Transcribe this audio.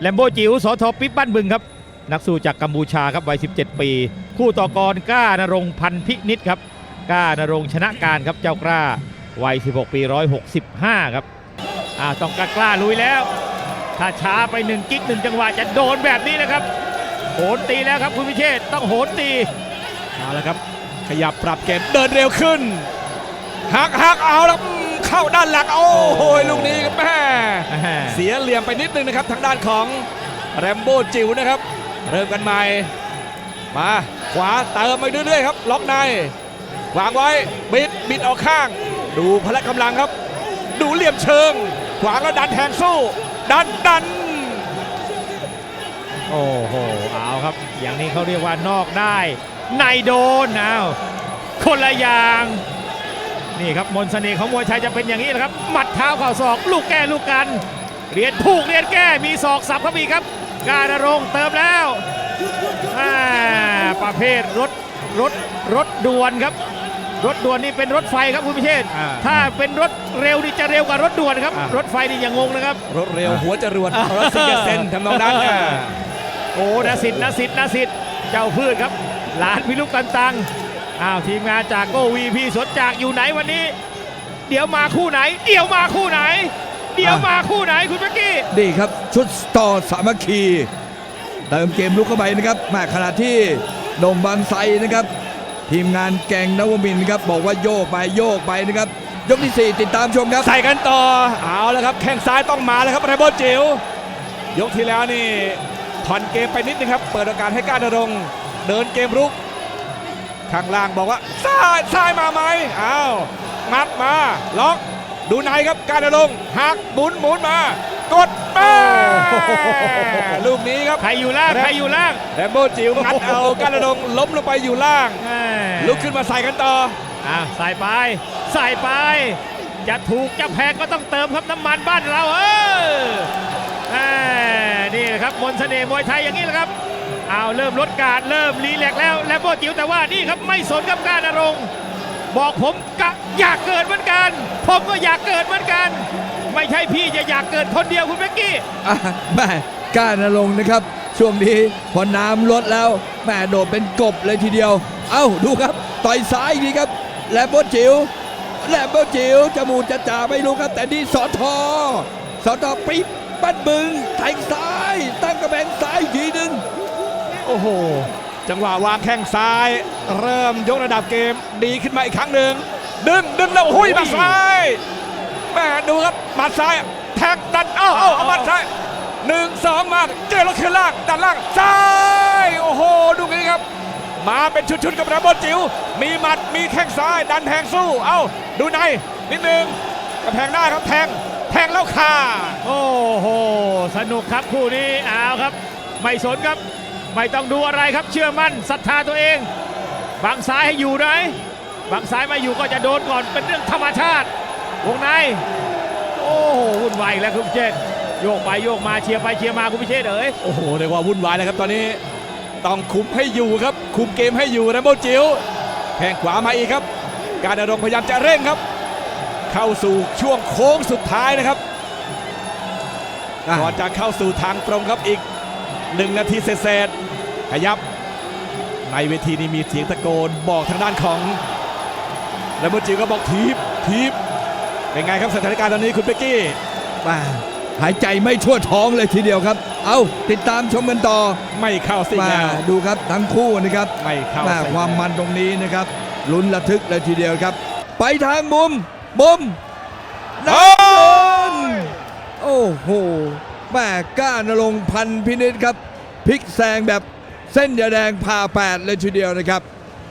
แลมโบจิ๋วสอทอปิ๊บบ้านบึงครับ นักสู้จากกัมพูชาครับวัย 17 ปี คู่ต่อกรกล้านรงพันพินิษครับกล้านรงชนะการครับเจ้ากล้าวัย 16 ปี 165 ครับอ่าต้องกล้ากล้าลุยแล้วถ้าช้าไปหนึ่งกิ๊กหนึ่งจังหวะจะโดนแบบนี้นะครับ โหนตีแล้วครับคุณพิเชษต้องโหนตีเอาละครับ ขยับปรับเกมเดินเร็วขึ้นหักหักเอาแล้ว เข้าด้านหลัง โอ้โหลูกนี้ครับแม่เสียเหลี่ยมไปนิดนึงนะครับ ทางด้านของแรมโบ้จิ๋วนะครับ เริ่มกันใหม่ มาขวาเติมไปเรื่อยๆครับ ล็อกใน วางไว้ บิด บิดออกข้าง ดูพละกำลังครับ ดูเหลี่ยมเชิง ขวางแล้วดันแทงสู้ ดันดัน โอ้โห เอาครับ อย่างนี้เขาเรียกว่านอกได้ ในโดนเอาคนละอย่าง นี่ครับมนต์เสน่ห์ของมวยไทยจะเป็นอย่างนี้แหละครับ หมัดเท้าเข่าศอก ลูกแก้ลูกกันเรียนผูกเรียนแก้มีศอกสับเข้าไปอีกครับ การณรงค์เติมแล้วอ่าประเภทรถรถรถด่วนครับ รถด่วนนี่เป็นรถไฟครับคุณพิเชษฐ์อ่าถ้าเป็นรถเร็วนี่จะเร็วกว่ารถด่วนครับอ่ารรถไฟนี่อย่างงงนะครับ รถเร็วหัวจรวดรถซิงเกิลเซนทำนองนั้นอ่าโอ้นาสิทธิ์นาสิทธิ์นาสิทธิ์เจ้าพืชครับ หลานพิลุกกันตัง อ้าวทีมงานจากโกวีพีสวนจากอยู่ไหนวันนี้ เดี๋ยวมาคู่ไหน เดี๋ยวมาคู่ไหน เดี๋ยวมาคู่ไหนคุณเมื่อกี้นี่ครับชุดต่อสามัคคีเติมเกมลุกเข้าไปนะครับมาขณะที่โด่งบางไซนะครับ ทีมงานแกงนวมินทร์ครับบอกว่าโยกไปโยกไปนะครับ ยกที่ 4 ติดตามชมครับ ใส่กันต่อเอาแล้วครับแข้งซ้ายต้องมาแล้วครับไรโบจิ๋วยกที่แล้วนี่ผ่อนเกมไปนิดนึงครับ เปิดโอกาสให้การดรงค์เดินเกมรุก ข้างล่างบอกว่าซ้ายซ้ายมาไหมอ้าวงัดมาล็อกดูในครับการดรงค์หักหมุนหมุนมากดแม่ลูกนี้ครับใครอยู่ล่างใครอยู่ล่างแรมโบจิ๋วงัดเอาการดรงค์ล้มลงไปอยู่ล่างแม่ลุกขึ้นมาใส่กันต่ออะใส่ไปใส่ไปจะถูกจะแพงก็ต้องเติมครับน้ำมันบ้านเราเออแม่นี่แหละครับมนต์เสน่ห์มวยไทยอย่างนี้แหละครับ เอาเริ่มลดการเริ่มรีแลกแล้วแลมโบจิ๋วแต่ว่านี่ครับไม่สนกับการอารมณ์บอกผมกะอยากเกิดเหมือนกัน ผมก็อยากเกิดเหมือนกัน ไม่ใช่พี่จะอยากเกิดคนเดียวคุณเป๊กกี้อะแม่ก้านรงค์นะครับ ช่วงนี้พอน้ำลดแล้วแม่โดดเป็นกบเลยทีเดียว เอ้าดูครับ ต่อยซ้ายอีกทีครับแลมโบจิ๋วแลมโบจิ๋วจมูกจะจ่าไม่รู้ครับแต่นี่สอทอสอทอปิ๊บปั้นบึงแทงซ้าย ตั้งกระแบงซ้ายอีกทีหนึ่ง โอ้โห จังหวะวางแข้งซ้าย เริ่มยกระดับเกมดีขึ้นมาอีกครั้งหนึ่งดึงดึงแล้วหุยหมัดซ้ายแม่ดูครับหมัดซ้ายแทงดันเอ้าเอ้าเอาหมัดซ้ายหนึ่งสองมาเจอแล้วขึ้นล่างดันล่างซ้ายโอ้โหดูนี้ครับ มาเป็นชุดๆกับระเบิดจิ๋วมีหมัดมีแข้งซ้ายดันแทงสู้ เอ้าดูในนิดนึงกระแพงได้ครับแทงแทงแล้วคาโอ้โห สนุกครับคู่นี้เอาครับ ไม่สนครับ ไม่ต้องดูอะไรครับเชื่อมั่นศรัทธาตัวเองบังซ้ายให้อยู่ไหนบังซ้ายไมาอยู่ก็จะโดนก่อนเป็นเรื่องธรรมชาติ วงใน โอ้โหวุ่นวายอีกแล้วคุณพิเชษฐ์โยกไปโยกมาเชียร์ไปเชียร์มาคุณพิเชษฐ์เอ๋ยโอ้โหเรียกว่าวุ่นวายแล้วครับตอนนี้ต้องคุมให้อยู่ครับ คุมเกมให้อยู่แรมโบจิ๋วแข้งขวามาอีกครับ การดรงค์พยายามจะเร่งครับ เข้าสู่ช่วงโค้งสุดท้ายนะครับอะก่อนจะเข้าสู่ทางตรงครับอีก หนึ่งนาทีเศษๆขยับ ในเวทีนี้มีเสียงตะโกนบอกทางด้านของแรมโบจิ๋วก็บอกทีบทีบเป็นไงครับสถานการณ์ตอนนี้คุณเป๊กกี้มาหายใจไม่ทั่วท้องเลยทีเดียวครับ เอาติดตามชมกันต่อไม่เข้าสิงมาแล้วดูครับทั้งคู่นะครับไม่เข้าแม่สิงความมันตรงนี้นะครับลุ้นระทึกเลยทีเดียวครับ ไปทางมุมมุมน้ำเงินโอ้โห แม่ก้านลงพันพินิษครับพลิกแซงแบบเส้นยาแดงผ่าแปดเลยทีเดียวนะครับ